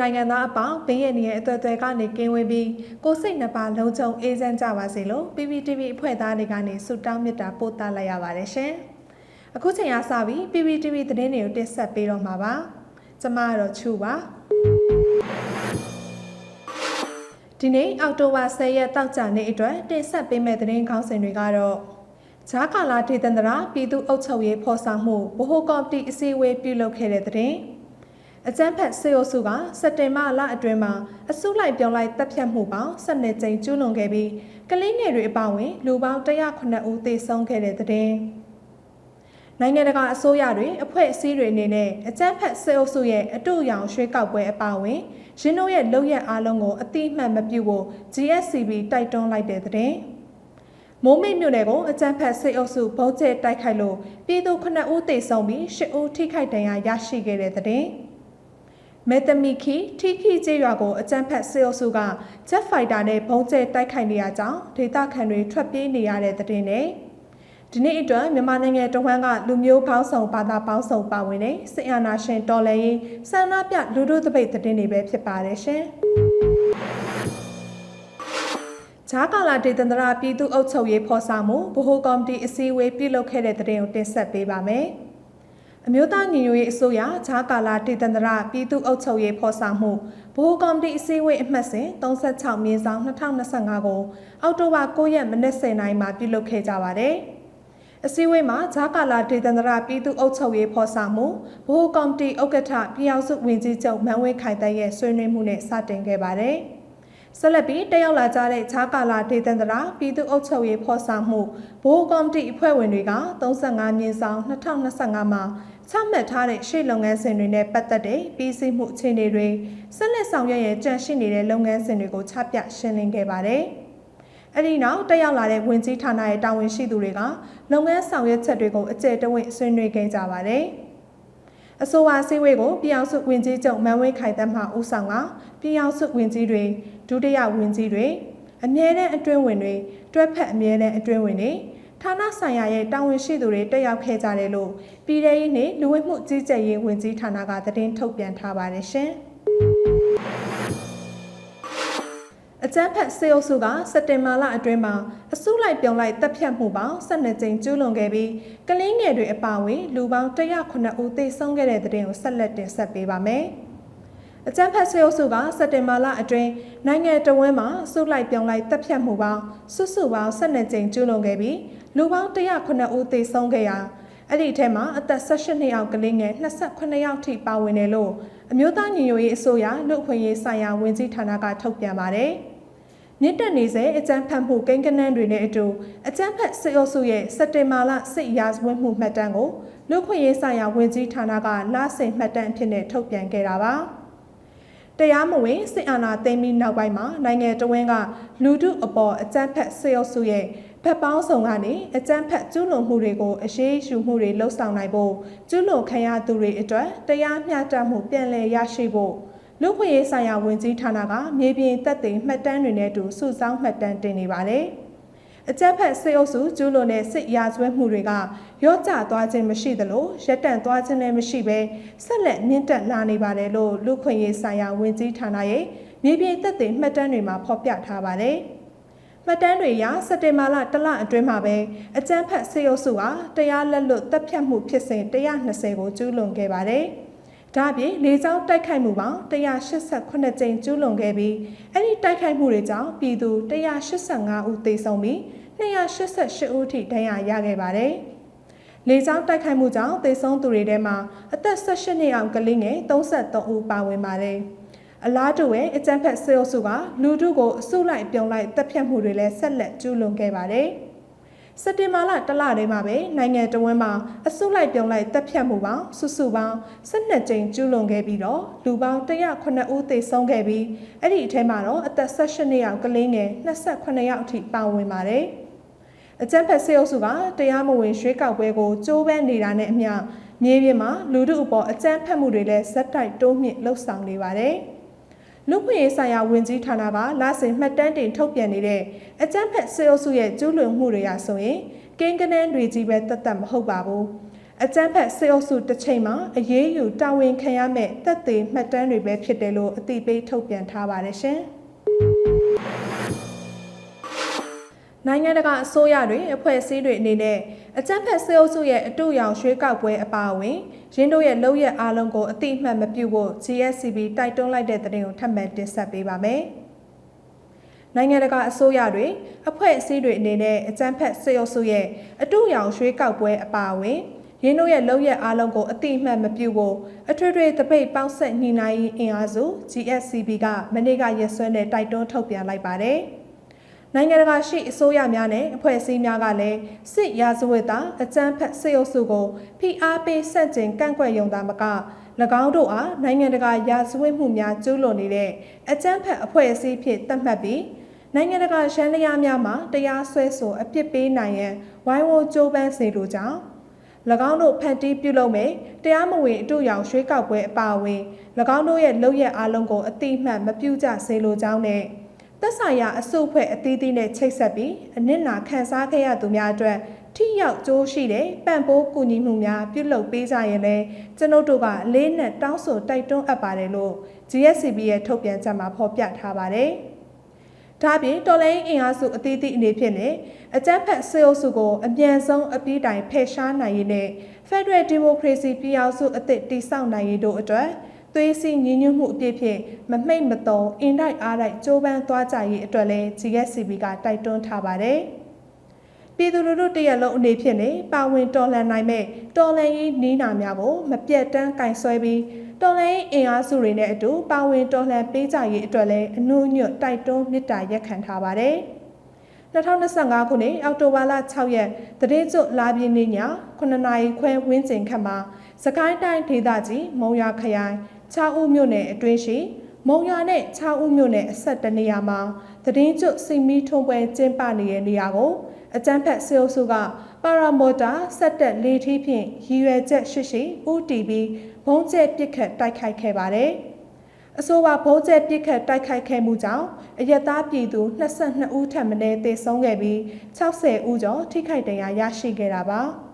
သူနိုင်ငံသားအပေါင်းဘေးရန်ရဲ့အသွယ်သွယ်ကနေကင်းဝေးပြီးကိုယ်စိတ်နှပါလုံးချုံအေးချမ်းကြပါစေလို့ PPTV အဖွဲ့သားတွေကနေဆုတောင်းမေတ္တာပို့သလိုက်ရပါတယ်ရှင်။အခုချိန်အားစပြီး PPTV သတင်းတွေကိုတင်ဆက်ပေးတော့မှာပါ။ကျွန်မကတော့ချူပါ။ဒီနေ့အောက်တိုဘာ10ရက်တောက်ကြနေ့အတွက်တင်ဆက်ပေးမယ့်သတင်းခေါင်းစဉ်တွေကတော့ဂျာကာလာဒေသန္တရပြည်သူ့အုပ်ချုပ်ရေးဖော်ဆောင်မှုဗဟိုကော်မတီအစည်းအဝေးပြုလုပ်ခဲ့တဲ့သတင်း အကြမ်းဖက်စေအုပ်စုကစက်တင်ဘာလအတွင်းမှာအစုလိုက်ပြောင်းလိုက်တပ်ဖြတ်မှုပေါင်း12ကြိမ်ကျူးလွန်ခဲ့ပြီးကလေးငယ်တွေအပါအဝင်လူပေါင်း109ဦးသေဆုံးခဲ့တဲ့သတင်းနိုင်ငံတကာအစိုးရတွေအဖွဲ့အစည်းတွေအနေနဲ့အကြမ်းဖက်စေအုပ်စုရဲ့အတူရောင်ရွှေကောက်ပွဲအပါအဝင်ရင်းတို့ရဲ့လုံရက်အားလုံးကိုအတိအမှတ်မပြုဖို့ GSCB တိုက်တွန်းလိုက်တဲ့သတင်းမိုးမိတ်မြို့နယ်ကိုအကြမ်းဖက်စိတ်အုပ်စုဘုံကျဲတိုက်ခိုက်လို့ပြည်သူ9ဦးသေဆုံးပြီး10ဦးထိခိုက်ဒဏ်ရာရရှိခဲ့တဲ့တဲ့ မေတ္တမီခီထီခီကျေးရွာကိုအကြမ်းဖက်စစ်အုပ်စုကဂျက်ဖိုက်တာနဲ့ဘုံကျဲတိုက်ခိုက်နေရကြောင်းဒေသခံတွေထွက်ပြေးနေရတဲ့တဲ့နဲ့ဒီနေ့အတွက်မြန်မာနိုင်ငံတဝန်းကလူမျိုးပေါင်းစုံဘာသာပေါင်းစုံပါဝင်တဲ့စစ်အာဏာရှင်တော်လှန်ရေးဆန္ဒပြလူထုတပိတ်တဲ့တွေပဲဖြစ်ပါတယ်ရှင်။ဂျာကာလာဒေသန္တရပြည်သူ့အုပ်ချုပ်ရေးဖော်ဆောင်မှုဗဟိုကော်မတီအစည်းအဝေးပြုလုပ်ခဲ့တဲ့တဲ့ကိုတင်ဆက်ပေးပါမယ်။ အမျိုးသားညီညွတ်ရေးအစိုးရဂျာကာလာတည်တန္တရပြည်သူ့အုပ်ချုပ်ရေးဖော်ဆောင်မှုဗဟိုကော်မတီအစည်းအဝေးအမှတ်စဉ်36မြင်းဆောင်2025ကိုအောက်တိုဘာ9ရက်မနက်10:00နာရီမှာပြုလုပ်ခဲ့ကြပါတယ်။အစည်းအဝေးမှာဂျာကာလာဒေသန္တရပြည်သူ့အုပ်ချုပ်ရေးဖော်ဆောင်မှုဗဟိုကော်မတီဥက္ကဋ္ဌပြည်အောင်စုဝင်ကြီးချုပ်မန်ဝင်းခိုင်တန်းရဲ့ဆွေးနွေးမှုနဲ့စတင်ခဲ့ပါတယ်။ဆက်လက်ပြီးတက်ရောက်လာကြတဲ့ခြားကာလာဒေသန္တရာပြည်သူ့အုပ်ချုပ်ရေးဖော်ဆောင်မှုဘိုးကော်မတီအဖွဲ့ဝင်တွေက35မြင်းဆောင်2025မှာ ချမှတ်ထားတဲ့ရှေ့လုပ်ငန်းစဉ်တွေနဲ့ပတ်သက်တဲ့ပြည်စည်းမှုအခြေအနေတွေဆက်လက်ဆောင်ရွက်ရကြန့်ရှိနေတဲ့လုပ်ငန်းစဉ်တွေကိုချပြရှင်းလင်းခဲ့ပါတယ်။အဲဒီနောက်တက်ရောက်လာတဲ့ဝင်ကြီးဌာနရဲ့တာဝန်ရှိသူတွေကလုပ်ငန်းဆောင်ရွက်ချက်တွေကိုအကျယ်တဝင့်ဆွေးနွေးခဲ့ကြပါတယ်။အဆိုပါစည်းဝေးကိုပြည်အောင်စုဝင်ကြီးချုပ်မန်ဝင်းခိုင်တမ်းမှဦးဆောင်ကပြည်အောင်စုဝင်ကြီးတွေဒုတိယဝင်ကြီးတွေအမြဲတမ်းအတွင်းဝင်တွေတွဲဖက်အမြဲတမ်းအတွင်းဝင်တွေ ဌာနဆိုင်ရာရဲ့တာဝန်ရှိသူတွေတက်ရောက်ခဲ့ကြတယ်လို့ပြည်ထောင်ရေးနှင့်လူဝင်မှုကြီးကြပ်ရေးဝန်ကြီးဌာနကသတင်းထုတ်ပြန်ထားပါတယ်ရှင်။အကြမ်းဖက်စေအုပ်စုကစက်တင်ဘာလအတွင်းမှာအစုလိုက်ပြောင်းလိုက်တပ်ဖြတ်မှုပေါင်း12ကြိမ်ကျူးလွန်ခဲ့ပြီးကလေးငယ်တွေအပါအဝင်လူပေါင်း109ဦးသေဆုံးခဲ့တဲ့တဲ့တင်ကိုဆက်လက်တင်ဆက်ပေးပါမယ်။ အကြမ်းဖက်စေအုပ်စုကစက်တင်ဘာလအတွင်းနိုင်ငံတော်ဝန်မှာအစုလိုက်ပြောင်းလိုက်တပ်ဖြတ်မှုပေါင်းစုစုပေါင်း12ကြိမ်ကျူးလွန်ခဲ့ပြီးလူပေါင်း109ဦးသေဆုံးခဲ့ရာအဲ့ဒီထဲမှာအသက်18နှစ်အောက်ကလေးငယ်28ယောက်ထိပါဝင်တယ်လို့အမျိုးသားညီညွတ်ရေးအစိုးရလူ့အခွင့်အရေးဆိုင်ရာဝန်ကြီးဌာနကထုတ်ပြန်ပါတယ်။မြင့်တက်နေစေအကြမ်းဖက်မှုကိန်းကနန်းတွေနဲ့အတူအကြမ်းဖက်စစ်အုပ်စုရဲ့စက်တင်ဘာလစစ်ရာဇဝတ်မှုမှတ်တမ်းကိုလူခွင့်ရေးဆိုင်ရာဝန်ကြီးဌာနကလဆိုင်မှတ်တမ်းအဖြစ်နဲ့ထုတ်ပြန်ခဲ့တာပါ တရားမဝင်စစ်အာဏာသိမ်းပြီးနောက်ပိုင်းမှာနိုင်ငံတော်ဝန်ကလူထုအပေါ်အကြမ်းဖက်စစ်အုပ်စုရဲ့ဖက်ပေါင်းဆောင်ကနေအကြမ်းဖက်ကျူးလွန်မှုတွေကိုအရေးယူမှုတွေလှုံ့ဆော်နိုင်ဖို့ကျူးလွန်ခံရသူတွေအတွက်တရားမျှတမှုပြန်လည်ရရှိဖို့လူခွင့်ရေးဆိုင်ရာဝန်ကြီးဌာနကမြေပြင်တပ်သိမ်းမှတ်တမ်းတွေနဲ့အတူစုဆောင်းမှတ်တမ်းတင်နေပါတယ်။ အကြက်ဖက်စစ်အုပ်စုကျူးလွန်တဲ့စစ်ရာဇဝတ်မှုတွေကရော့ကျသွားခြင်းမရှိသလိုရက်တန့်သွားခြင်းလည်းမရှိဘဲဆက်လက်မြင့်တက်လာနေပါတယ်လို့လူခွင့်ရေးဆိုင်ရာဝန်ကြီးဌာနရဲ့မြေပြင်တပ်သိမ်းမှတ်တမ်းတွေမှာဖော်ပြထားပါတယ်။မှတ်တမ်းတွေအရစက်တင်ဘာလတလအတွင်းမှာပဲအကြမ်းဖက်စစ်အုပ်စုဟာတရားလက်လွတ်တပ်ဖြတ်မှုဖြစ်စဉ်120ကိုကျူးလွန်ခဲ့ပါတယ်။ဒါအပြင်လေကြောင်းတိုက်ခိုက်မှုပေါင်း188ကြိမ်ကျူးလွန်ခဲ့ပြီးအဲ့ဒီတိုက်ခိုက်မှုတွေကြောင့်ပြည်သူ185ဦးသေဆုံးပြီး 288ဦးထိဒဏ်ရာရခဲ့ပါတယ်။လေကြောင်းတိုက်ခိုက်မှုကြောင့်သေဆုံးသူတွေထဲမှာအသက်18နှစ်အောက်ကလေးငယ်33ဦးပါဝင်ပါတယ်။အလားတူပဲအကြမ်းဖက်ဆေးအုပ်စုကလူထုကိုအစုလိုက်ပြုံလိုက်တပ်ဖြတ်မှုတွေလည်းဆက်လက်ကျူးလွန်ခဲ့ပါတယ်။စက်တင်ဘာလတလထဲမှာပဲနိုင်ငံတော်ဝန်မှာအစုလိုက်ပြုံလိုက်တပ်ဖြတ်မှုပေါင်းစုစုပေါင်း12ကြိမ်ကျူးလွန်ခဲ့ပြီးတော့လူပေါင်း109ဦးသေဆုံးခဲ့ပြီးအဲ့ဒီအထဲမှာတော့အသက်18နှစ်ယောက်ကလေးငယ်28ယောက်အထိပါဝင်ပါတယ် အကြက်ဖက်စေအုပ်စုကတရားမဝင်ရွှေကောက်ပွဲကိုကြိုးပမ်းနေတာနဲ့အမျှမြေပြင်မှာလူထုအပေါ်အကြမ်းဖက်မှုတွေလည်းဇက်တိုက်တိုးမြင့်လှုပ်ဆောင်နေပါတယ်။လူခွင့်ရေးဆိုင်ရာဝန်ကြီးဌာနကလစဉ်မှတ်တမ်းတင်ထုတ်ပြန်နေတဲ့အကြမ်းဖက်စေအုပ်စုရဲ့ကျူးလွန်မှုတွေရဆိုရင်ကိန်းကနန်းတွေကြီးပဲတတ်တတ်မဟုတ်ပါဘူးအကြမ်းဖက်စစ်အုပ်စုတစ်ချိန်မှာအရေးယူတာဝန်ခံရမယ့်တပ်သေးမှတ်တမ်းတွေပဲဖြစ်တယ်လို့အသိပေးထုတ်ပြန်ထားပါတယ်ရှင်။ နိုင်ငံတကာအစိုးရတွေအဖွဲ့အစည်းတွေအနေနဲ့အကြမ်းဖက်စစ်အုပ်စုရဲ့အတူရောင်ရွှေကောက်ပွဲအပါအဝင်ရင်းတို့ရဲ့လုံရက်အားလုံးကိုအတိအမှတ်မပြုဖို့ GSCB တိုက်တွန်းလိုက်တဲ့သတင်းကိုထပ်မံတင်ဆက်ပေးပါမယ်။နိုင်ငံတကာအစိုးရတွေအဖွဲ့အစည်းတွေအနေနဲ့အကြမ်းဖက်စစ်အုပ်စုရဲ့အတူရောင်ရွှေကောက်ပွဲအပါအဝင်ရင်းတို့ရဲ့လုံရက်အားလုံးကိုအတိအမှတ်မပြုဖို့အထွေထွေတပိတ်ပေါင်းဆက်ညီနိုင်ရေးအင်အားစု GSCB ကမနေ့ကရက်စွဲနဲ့တိုက်တွန်းထုတ်ပြန်လိုက်ပါတယ်။ နိုင်ငံတကာရှိအစိုးရများနဲ့အဖွဲ့အစည်းများကလည်းစစ်ရာဇဝတ်သားအကြမ်းဖက်စစ်အုပ်စုကိုဖိအားပေးဆန့်ကျင်ကန့်ကွက်ရုံသာမက၎င်းတို့အားနိုင်ငံတကာရာဇဝတ်မှုများကျူးလွန်နေတဲ့အကြမ်းဖက်အဖွဲ့အစည်းဖြစ်သတ်မှတ်ပြီးနိုင်ငံတကာရှမ်းတရားများမှာတရားစွဲဆိုအပြစ်ပေးနိုင်ရန်ဝိုင်းဝန်းကြိုးပမ်းစေလိုကြောင်း၎င်းတို့ဖန်တီးပြုလုပ်မယ်တရားမဝင်အတူရောင်ရွှေကောက်ပွဲအပါအဝင်၎င်းတို့ရဲ့လုပ်ရက်အလုံးကိုအတိအမှတ်မပြုကြစေလိုကြောင်းနဲ့ သက်ဆိုင်ရာအစုအဖွဲ့အသီးသီးနဲ့ချိတ်ဆက်ပြီးအနစ်နာခံစားခဲ့ရသူများအတွက်ထိရောက်ကြိုးရှိတဲ့ပံ့ပိုးကူညီမှုများပြုလုပ်ပေးကြရင်လည်းကျွန်ုပ်တို့ကအလေးနက်တောင်းဆိုတိုက်တွန်းအပ်ပါတယ်လို့ GSCB ရဲ့ထုတ်ပြန်ချက်မှာဖော်ပြထားပါတယ်။ဒါပြင်တော်လိုင်းအင်အားစုအသီးသီးအနေဖြင့်လည်းအကြမ်းဖက်စစ်အုပ်စုကိုအမြန်ဆုံးအပြီးတိုင်ဖယ်ရှားနိုင်ရေးနဲ့ Federal Democracy ပြည်အောင်စုအသစ်တည်ဆောက်နိုင်ရေးတို့အတွက် သွေးစည်းညီညွတ်မှုအပြည့်ဖြင့်မမိတ်မတော်အင်တိုက်အားတိုက်ကြိုးပမ်းသွားကြရေးအတွက်လည်း GSCB ကတိုက်တွန်းထားပါတယ်။ပြည်သူလူထုတရက်လုံးအနေဖြင့်လည်းပါဝင်တော်လှန်နိုင်မဲ့တော်လှန်ရေးနီးနာများကိုမပြတ်တမ်းကင်ဆွဲပြီးတော်လှန်ရေးအင်အားစုတွေနဲ့အတူပါဝင်တော်လှန်ပေးကြရေးအတွက်လည်းအနှုညွတ်တိုက်တွန်းမေတ္တာရက်ခံထားပါတယ်။2025ခုနှစ်အောက်တိုဘာလ6ရက်တရေကျွတ်လာပြင်းနေ့ည9နာရီခွဲဝန်းကျင်ခန့်မှာစကိုင်းတိုင်းဒေသကြီးမုံရခရိုင် 6ဦးမြို့နယ်အတွင်းရှိမုံရွာနဲ့6ဦးမြို့နယ်အဆက်တနေရာမှာသတင်းကျွတ်စိမီထုံးပွဲကျင်းပနေတဲ့နေရာကိုအကြမ်းဖက်စေအုပ်စုကပါရာမော်တာဆက်တက်လေထီးဖြင့်ရည်ရွယ်ချက်ရှိရှိဦးတီပြီးဘုံကျဲပစ်ခတ်တိုက်ခိုက်ခဲ့ပါတယ်။အဆိုပါဘုံကျဲပစ်ခတ်တိုက်ခိုက်ခဲ့မှုကြောင့်အရက်သားပြည်သူ22ဦးထပ်မံသေဆုံးခဲ့ပြီး60ဦးကျော်ထိခိုက်ဒဏ်ရာရရှိခဲ့တာပါ။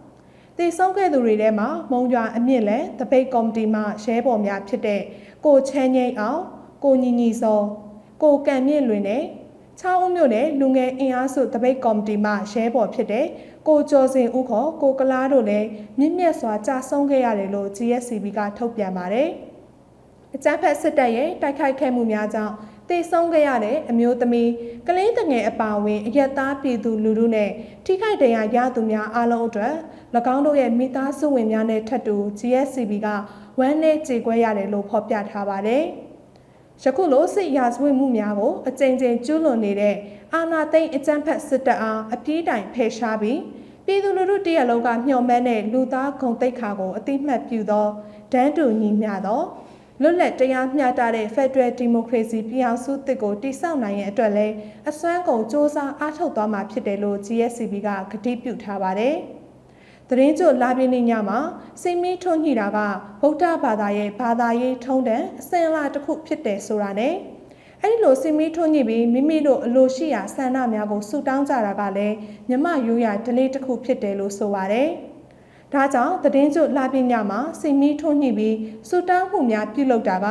တည်ဆုံးခဲ့သူတွေထဲမှာမုံရွာအမြင့်လဲတပိတ်ကော်မတီမှရဲဘော်များဖြစ်တဲ့ကိုချမ်းငိမ့်အောင်ကိုညီညီစောကိုကံမြင့်လွင်နဲ့ချောင်းဦးမြို့နယ်လူငယ်အင်အားစုတပိတ်ကော်မတီမှရဲဘော်ဖြစ်တဲ့ကိုကျော်စင်ဦးခေါ်ကိုကလားတို့လည်းမြင့်မြတ်စွာကြာဆုံးခဲ့ရတယ်လို့ GSCB ကထုတ်ပြန်ပါတယ်။အကြမ်းဖက်စစ်တပ်ရဲ့တိုက်ခိုက်ခဲ့မှုများကြောင့် တေဆုံးခဲ့ရတဲ့အမျိုးသမီးကလေးတငယ်အပါအဝင်အရက်သားပြည်သူလူထုနဲ့ထိခိုက်ဒဏ်ရာရသူများအားလုံးအတွက်၎င်းတို့ရဲ့မိသားစုဝင်များနဲ့ထပ်တူ GSCB ကဝမ်းနည်းကြေကွဲရတယ်လို့ဖော်ပြထားပါတယ်။ယခုလိုစစ်ရာဇဝတ်မှုများကိုအကြိမ်ကြိမ်ကျူးလွန်နေတဲ့အာဏာသိမ်းအကြမ်းဖက်စစ်တပ်အားအပြေးတိုင်ဖယ်ရှားပြီးပြည်သူလူထုတရက်လုံးကမျှော်မှန်းတဲ့လူသားဂုဏ်သိက္ခာကိုအတိမတ်ပြုသောဒန်းတူညီမျှသော လွတ်လပ်တရားမျှတတဲ့ Federal Democracy ပြည်အောင်စုတစ်ကိုတည်ဆောက်နိုင်ရဲ့အတွက်လည်းအစွမ်းကုန်စ조사အားထုတ်သွားမှာဖြစ်တယ်လို့ GSCB ကကတိပြုထားပါတယ်။သတင်းကြိုလာပြင်းနေညမှာစိတ်မီးထွန်းညှိတာကဗုဒ္ဓဘာသာရဲ့ဘာသာရေးထုံးတမ်းအစဉ်အလာတစ်ခုဖြစ်တယ်ဆိုတာနဲ့အဲ့ဒီလိုစိတ်မီးထွန်းညှိပြီးမိမိတို့အလိုရှိရာဆန္ဒများကိုဆုတောင်းကြတာကလည်းမြမရိုးရာဒလေးတစ်ခုဖြစ်တယ်လို့ဆိုပါတယ်။ ဒါကြောင့်သတင်းကျွတ်လာပညာမှာစိတ်မီးထွန်းညှိပြီးစုတောင်းမှုများပြုလုပ်တာက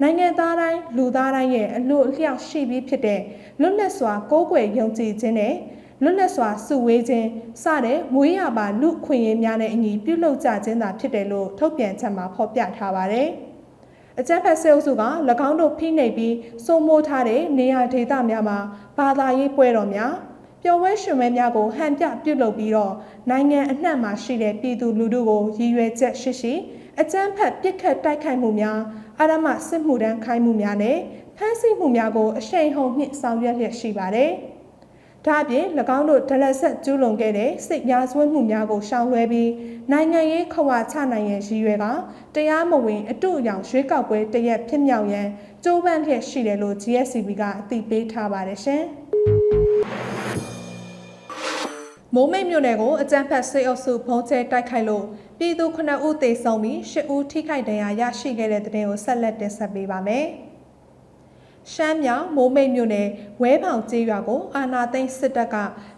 နိုင်ငံသားတိုင်းလူသားတိုင်းရဲ့အလို့အလျောက်ရှိပြီးဖြစ်တဲ့လွတ်လပ်စွာကိုးကွယ်ယုံကြည်ခြင်းနဲ့လွတ်လပ်စွာစုဝေးခြင်းစတဲ့မွေးရပါလူခွင့်ရေးများနဲ့အညီပြုလုပ်ကြခြင်းသာဖြစ်တယ်လို့ထုတ်ပြန်ချက်မှာဖော်ပြထားပါတယ်။အကြမ်းဖက်ဆဲအုပ်စုက၎င်းတို့ဖိနှိပ်ပြီးစိုးမိုးထားတဲ့နေရာဒေသများမှာဘာသာရေးပွဲတော်များ ပျော်ဝဲရှင်မဲများကိုဟန်ပြပြုလုပ်ပြီးတော့နိုင်ငံအနှံ့မှာရှိတဲ့ပြည်သူလူထုကိုရည်ရွယ်ချက်ရှိရှိအကြမ်းဖက်ပစ်ခတ်တိုက်ခိုက်မှုများအာရမစစ်မှုတန်းခိုင်းမှုများနဲ့ဖမ်းဆီးမှုများကိုအရှိန်ဟုန်နှင့်ဆောင်ရွက်လျက်ရှိပါတယ်။ဒါအပြင်၎င်းတို့ဒလက်ဆက်ကျူးလွန်ခဲ့တဲ့စစ်ရာဇဝတ်မှုများကိုရှောင်လွှဲပြီးနိုင်ငံရေးခွာချနိုင်ရန်ရည်ရွယ်ကတရားမဝင်အတုအယောင်ရွေးကောက်ပွဲတရက်ဖြစ်မြောက်ရန်ကြိုးပမ်းလျက်ရှိတယ်လို့ GSCB ကအသိပေးထားပါတယ်ရှင်။ မိုးမိတ်မြို့နယ်ကိုအကြမ်းဖက်ဆွေးအုပ်စုဖုံးကျဲတိုက်ခိုက်လို့ပြည်သူ9ဦးသေဆုံးပြီး10ဦးထိခိုက်ဒဏ်ရာရရှိခဲ့တဲ့တဲ့တင်ကိုဆက်လက်တင်ဆက်ပေးပါမယ်။ရှမ်းမြောင်မိုးမိတ်မြို့နယ်ဝဲပေါင်ကျေးရွာကိုအာနာသိန်းစစ်တပ်က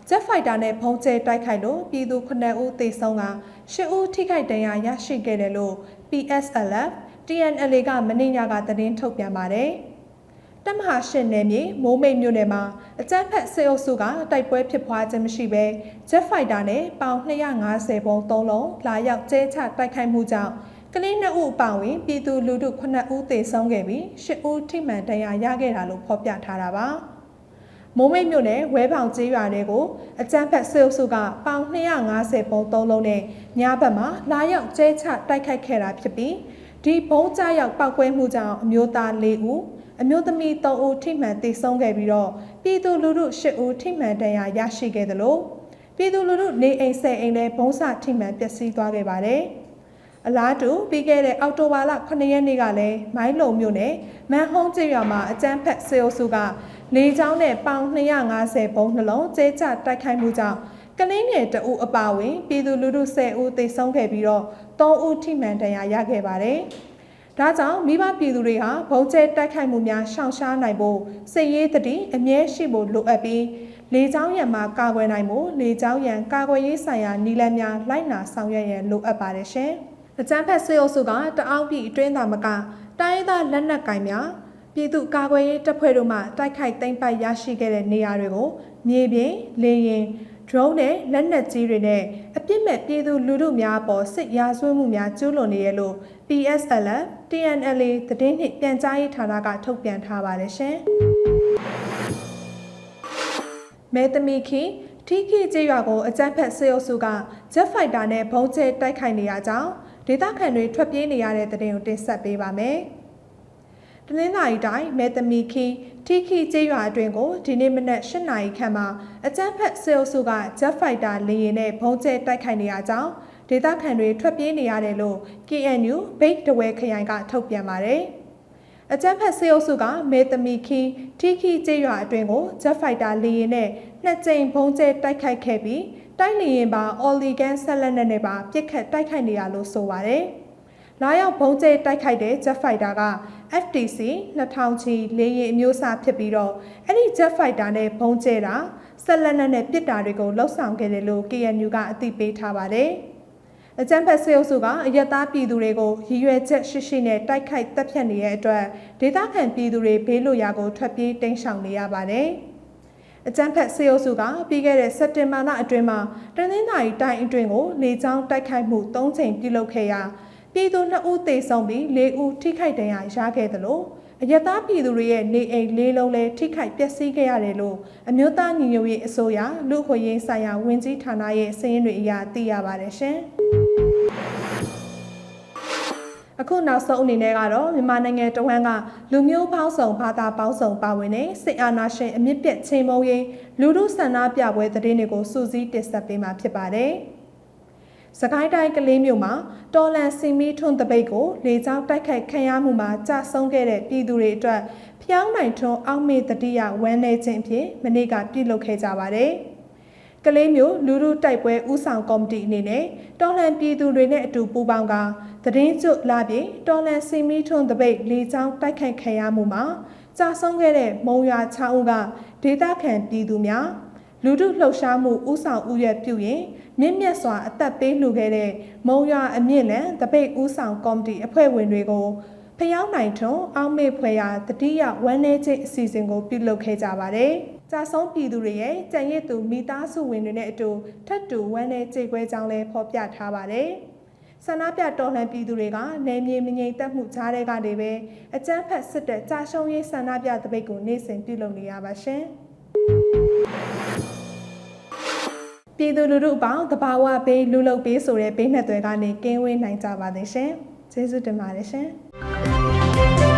ဂျက်ဖိုက်တာနဲ့ဖုံးကျဲတိုက်ခိုက်လို့ပြည်သူ9ဦးသေဆုံးက10ဦးထိခိုက်ဒဏ်ရာရရှိခဲ့တယ်လို့ PSLF TNLA ကမနေ့ညကသတင်းထုတ်ပြန်ပါတယ်။ တမဟာရှင်နယ်မြေမိုးမိတ်မြို့နယ်မှာအကြမ်းဖက်စစ်အုပ်စုကတိုက်ပွဲဖြစ်ပွားခြင်းမရှိဘဲဂျက်ဖိုက်တာနဲ့ပေါင်250ပုံ3လုံးလာရောက်ကျဲချတိုက်ခိုက်မှုကြောင့်ကလေး2ဦးအပါအဝင်ပြည်သူလူထု9ဦးသေဆုံးခဲ့ပြီး10ဦးထိမှန်ဒဏ်ရာရခဲ့တာလို့ဖော်ပြထားတာပါ။မိုးမိတ်မြို့နယ်ဝဲပေါင်ကျေးရွာတွေကိုအကြမ်းဖက်စစ်အုပ်စုကပေါင်250ပုံ3လုံးနဲ့ညဘက်မှာလာရောက်ကျဲချတိုက်ခိုက်ခဲ့တာဖြစ်ပြီးဒီဘုံကြရောက်ပောက်ကွဲမှုကြောင့်အမျိုးသား၄ဦး အမျိုးသမီး3ဦးထိမှန်သေဆုံးခဲ့ပြီးတော့ပြည်သူလူထု10ဦးထိမှန်ဒဏ်ရာရရှိခဲ့တယ်လို့ပြည်သူလူထုနေအိမ်ဆယ်အိမ်လည်းဘုံစထိမှန်ပျက်စီးသွားခဲ့ပါတယ်။အလားတူပြီးခဲ့တဲ့အောက်တိုဘာလ9ရက်နေ့ကလည်းမိုင်းလုံမြို့နယ်မန်ဟုံးကျေးရွာမှာအကြမ်းဖက်စေအုပ်စုကလေကြောင်းနဲ့ပေါင်250ဘုံနှလုံးကျဲချတိုက်ခိုက်မှုကြောင့်ကလင်းငယ်တအုပ်အပါဝင် ပြည်သူလူထု10ဦးသေဆုံးခဲ့ပြီးတော့3ဦးထိမှန်ဒဏ်ရာရခဲ့ပါတယ်။ ဒါကြောင့်မိဘပြည်သူတွေဟာဘုံကျဲတိုက်ခိုက်မှုများရှောင်ရှားနိုင်ဖို့စစ်ရေးတတိအမြဲရှိဖို့လိုအပ်ပြီးလေကြောင်းရန်မှာကာကွယ်နိုင်ဖို့လေကြောင်းရန်ကာကွယ်ရေးဆိုင်ရာနည်းလမ်းများလိုက်နာဆောင်ရွက်ရန်လိုအပ်ပါတယ်ရှင်။အကြမ်းဖက်စစ်အုပ်စုကတအောင်းပြည်အတွင်းသားမကတိုင်းရင်းသားလက်နက်ကင်များပြည်သူကာကွယ်ရေးတပ်ဖွဲ့တို့မှတိုက်ခိုက်သိမ်းပိုက်ရရှိခဲ့တဲ့နေရာတွေကိုမြေပြင်လေရင် drone နဲ့လက်နက်ကြီးတွေနဲ့အပြစ်မဲ့ပြည်သူလူထုများအပေါ်စစ်ရာဇဝတ်မှုများကျူးလွန်နေရလို့ PSLF TNLA သတင်းနှင့်ပြန်ကြားရေးဌာနကထုတ်ပြန်ထားပါတယ်ရှင်။မဲသမီခီထိခိကျေးရွာကိုအကြမ်းဖက်ဆေးအုပ်စုကဂျက်ဖိုက်တာနဲ့ဘုံကျဲတိုက်ခိုက်နေရကြောင်းဒေသခံတွေထွက်ပြေးနေရတဲ့တဲ့တင်ကိုတင်ဆက်ပေးပါမယ်။ တနင်္လာရီတိုင်းမဲသမီခီထိခိကျေးရွာအတွင်းကိုဒီနေ့မနက်၈နာရီခန့်မှာအကြမ်းဖက်ဆေးအုပ်စုကဂျက်ဖိုက်တာလေယာဉ်နဲ့ဘုံကျဲတိုက်ခိုက်နေရကြောင်းဒေသခံတွေထွက်ပြေးနေရတယ်လို့ KNU ဘိတ်တဝဲခရိုင်ကထုတ်ပြန်ပါတယ်။အကြမ်းဖက်ဆေးအုပ်စုကမေသမီခီထိခိကျေးရွာအတွင်းကိုဂျက်ဖိုက်တာလေယာဉ်နဲ့နှစ်ကြိမ်ဘုံကျဲတိုက်ခိုက်ခဲ့ပြီးတိုက်လေယာဉ်ပါအော်လီကန်ဆက်လက်နဲ့ပါပြစ်ခတ်တိုက်ခိုက်နေရလို့ဆိုပါတယ်။ လာရောက်ဘုံကျဲတိုက်ခိုက်တဲ့ Jet Fighter က FTC 2000ချီလေယာဉ်အမျိုးအစားဖြစ်ပြီးတော့အဲ့ဒီ Jet Fighter နဲ့ဘုံကျဲတာဆက်လက်နဲ့ပစ်တာတွေကိုလှုပ်ဆောင်ခဲ့တယ်လို့ KNU ကအသိပေးထားပါတယ်။အကြမ်းဖက်စေအုပ်စုကအယက်သားပြည်သူတွေကိုရည်ရွယ်ချက်ရှိရှိနဲ့တိုက်ခိုက်တပ်ဖြတ်နေတဲ့အတွက်ဒေသခံပြည်သူတွေဘေးလွတ်ရာကိုထွက်ပြေးတိမ်းရှောင်နေရပါတယ်။အကြမ်းဖက်စေအုပ်စုကပြီးခဲ့တဲ့စက်တင်ဘာလအတွင်းမှာတနင်္သာရီတိုင်းအတွင်းကိုလေကြောင်းတိုက်ခိုက်မှု၃ချိန်ပြုလုပ်ခဲ့ရာ ပြည်သူ2ဦးသေဆုံးပြီး4ဦးထိခိုက်ဒဏ်ရာရခဲ့တယ်လို့အယက်သားပြည်သူတွေရဲ့နေအိမ်လေးလုံးလည်းထိခိုက်ပျက်စီးခဲ့ရတယ်လို့အမျိုးသားညီညွတ်ရေးအစိုးရလူ့အခွင့်အရေးဆိုင်ရာဝန်ကြီးဌာနရဲ့စာရင်းတွေအရသိရပါတယ်ရှင်။အခုနောက်ဆုံးအနေနဲ့ကတော့မြန်မာနိုင်ငံတဝန်းကလူမျိုးပေါင်းစုံဘာသာပေါင်းစုံပါဝင်တဲ့စစ်အာဏာရှင်အမြင့်ပြတ်ချိန်မုံရေးလူမှုဆန္ဒပြပွဲသတင်းတွေကိုစူးစီးတင်ဆက်ပေးမှာဖြစ်ပါတယ်။ စကိုင်းတိုင်းကလေးမြို့မှာတော်လန်စင်မီထွန်းတပိတ်ကိုလေကြောင်းတိုက်ခိုက်ခံရမှုမှာကြာဆုံးခဲ့တဲ့ပြည်သူတွေအတွက်ဖျောင်းနိုင်ထွန်းအောက်မေတတိယဝမ်းနေခြင်းအဖြစ်မနေ့ကပြုလုပ်ခဲ့ကြပါတယ်။ကလေးမျိုးလူလူတိုက်ပွဲဥဆောင်ကော်မတီအနေနဲ့တော်လန်ပြည်သူတွေနဲ့အတူပူးပေါင်းကသတင်းကျွတ်လာပြီးတော်လန်စင်မီထွန်းတပိတ်လေကြောင်းတိုက်ခိုက်ခံရမှုမှာကြာဆုံးခဲ့တဲ့မုံရွာ6ဦးကဒေသခံပြည်သူများ လူထုလှုပ်ရှားမှုဥဆောင်ဥရပြုရင်မြင့်မြတ်စွာအသက်ပေးလှူခဲ့တဲ့မုံရွာအမြင့်လန်တပိတ်ဥဆောင်ကော်မတီအဖွဲ့ဝင်တွေကိုဖျောင်းနိုင်ထွန်းအောက်မေ့ဖွယ်ရာတတိယဝမ်းနေခြင်းအစီအစဉ်ကိုပြုလုပ်ခဲ့ကြပါတယ်။ကြာဆုံးပြည်သူတွေရဲ့ကြံရည်သူမိသားစုဝင်တွေနဲ့အတူထပ်တူဝမ်းနေကြေကွဲကြောင်းလည်းဖော်ပြထားပါတယ်။ဆန္ဒပြတော်လှန်ပြည်သူတွေကနေမြေမငြိမ်သက်မှုကြားတဲ့ကနေပဲအကြမ်းဖက်စစ်တပ်ကြာရှုံးရေးဆန္ဒပြတပိတ်ကိုနေ့စဉ်ပြုလုပ်နေရပါရှင်။ ပြည်သူလူထုအပေါင်းတဘာဝဘေးလူလုပေးဆိုတဲ့ဘေးနှစ်သွဲကနေကင်းဝေးနိုင်ကြပါသေးရှင်။ကျေးဇူးတင်ပါတယ်ရှင်။